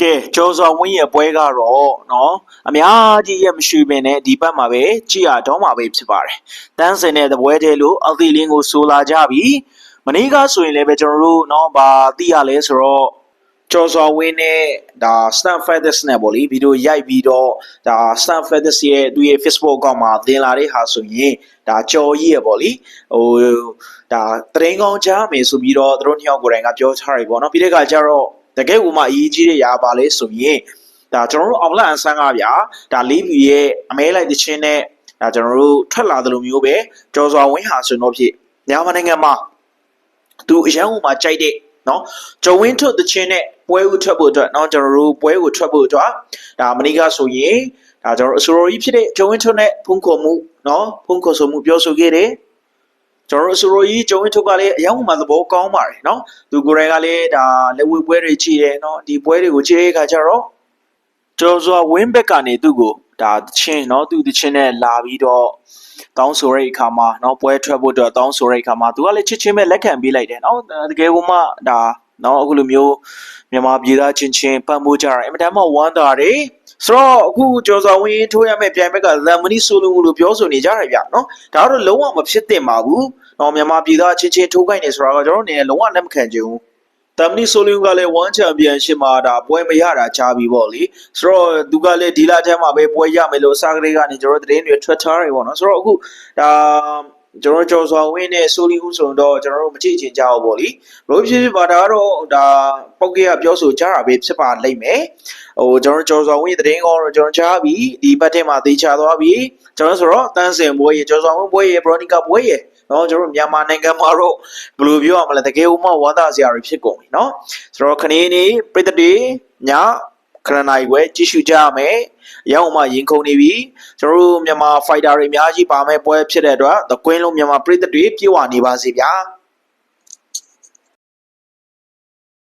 ကဲကျော်စော်ဝင်းရဲ့ပွဲကတော့နော်အများကြီးရမရှိပင်နဲ့ဒီဘက်မှာပဲကြည်ရတော့မှာပဲဖြစ်ပါတယ်တန်းစင်တဲ့သပွဲတဲလို့အသီလင်းကိုဆိုလာကြပြီမနေ့ကဆိုရင်လည်းပဲကျွန်တော်တို့နော်ဗာသိရလဲဆိုတော့ကျော်စော်ဝင်းနဲ့ဒါ Stan Feathers နဲ့ပေါ့လေဗီဒီယိုရိုက်ပြီးတော့ဒါ Stan Feathers ရဲ့သူရဲ့ Facebook ကောင်မှာသင်လာတဲ့ဟာဆိုရင်ဒါကြော်ကြီးရပေါ့လေဟိုဒါတရင်ကောင်းချမယ်ဆိုပြီးတော့သူတို့နှစ်ယောက်ကိုယ်တိုင်ကပြောချရပြီပေါ့နော်ပြီးတဲ့အခါကျတော့ တကယ်ဥမာအရေးကြီးတဲ့ຢာပါလဲဆိုရင်ဒါကျွန်တော်တို့အောင်လန့်အဆန်းကားဗျာဒါလေးဖြူရဲ့အမဲလိုက်တဲ့ချင်းနဲ့ဒါကျွန်တော်တို့ထွက်လာသလိုမျိုးပဲကြော်စွာဝင်းဟာဆိုတော့ဖြစ်မြန်မာနိုင်ငံမှာသူအရန်ဥမှာကြိုက်တဲ့နော်ဂျုံဝင်းထွက်တဲ့ချင်းနဲ့ပွဲဥထွက်ဖို့အတွက်နော်ကျွန်တော်တို့ပွဲကိုထွက်ဖို့အတွက်ဒါမနေ့ကဆိုရင်ဒါကျွန်တော်အစိုးရကြီးဖြစ်တဲ့ဂျုံဝင်းထွက်နဲ့ဖုန်ခေါ်မှုနော်ဖုန်ခေါ်ဆိုမှုပြောဆိုခဲ့တယ် ကျွန်တော်တို့အဆိုလိုကြီးကျုံဝင်ထုတ်ကလည်းအယောင်မှသဘောကောင်းပါတယ်เนาะသူကိုယ်တိုင်ကလည်းဒါလက်ဝဲပွဲတွေကြည့်တယ်เนาะဒီပွဲတွေကိုကြည့်တဲ့အခါကျတော့ကျော်စွာဝင်းဘက်ကနေသူ့ကိုဒါတချင်းเนาะသူတချင်းနဲ့လာပြီးတော့တောင်းဆိုတဲ့အခါမှာเนาะပွဲထွက်ဖို့အတွက်တောင်းဆိုတဲ့အခါမှာသူကလည်းချစ်ချင်းပဲလက်ခံပေးလိုက်တယ်เนาะတကယ်ကမှဒါเนาะအခုလိုမျိုးမြန်မာပြည်သားချင်းချင်းပံ့ပိုးကြတာအင်မတန်မှဝမ်းသာတယ် ဆိုတော့အခုကျော်စွာဝင်းထိုးရမယ့်ပြိုင်ဘက်ကလမ်မနီဆိုလုံလို့ပြောဆိုနေကြတယ်ဗျနော်ဒါကတော့လုံးဝမဖြစ်သင့်ပါဘူးနော်မြန်မာပြည်သားချင်းချင်းထိုးခိုင်းနေဆိုတာကကျွန်တော်နေလုံးဝလက်မခံချင်ဘူးတမ်နီဆိုလင်ကလည်း1ချန်ပီယံရှစ်မှာဒါပွဲမရတာကြာပြီပေါ့လေဆိုတော့သူကလည်းဒီလထဲမှာပဲပွဲရမယ်လို့စာကလေးကနေကျွန်တော်သတင်းတွေ Twitter တွေပေါ့နော်ဆိုတော့အခုဒါ ကျွန်တော်ကျော်စွာဝင်းနဲ့ဆိုလီဦးဆိုတော့ကျွန်တော်တို့မကြည့်ချင်ကြဘူးပေါ့လေဘလို့ဖြစ်ဖြစ်ပါဒါကတော့ဒါပောက်ကရပြောဆိုကြတာပဲဖြစ်ပါလိမ့်မယ်ဟိုကျွန်တော်ကျော်စွာဝင်းသတင်းကောတော့ကျွန်တော်ကြားပြီဒီဘက်ထဲမှာသေချာသွားပြီကျွန်တော်ဆိုတော့တန်းစင်ပွဲရေကျော်စွာဝင်းပွဲရေဘရိုနီကာပွဲရေနော်ကျွန်တော်တို့မြန်မာနိုင်ငံမှာတော့ဘယ်လိုပြောရမလဲတကယ်ဥမဝါသစရာတွေဖြစ်ကုန်ပြီနော်ဆိုတော့ခဏနေပြည်သက်တွေည ခရနိုင်ပွဲကြည့်ရှုကြရမယ်အရောက်မှရင်ခုန်နေပြီကျွန်တော်တို့မြန်မာဖိုက်တာတွေအများကြီးပါမဲ့ပွဲဖြစ်တဲ့အတွက်သကွင်းလုံးမြန်မာပြည်သက်တွေပြေဝနေပါစေဗျာ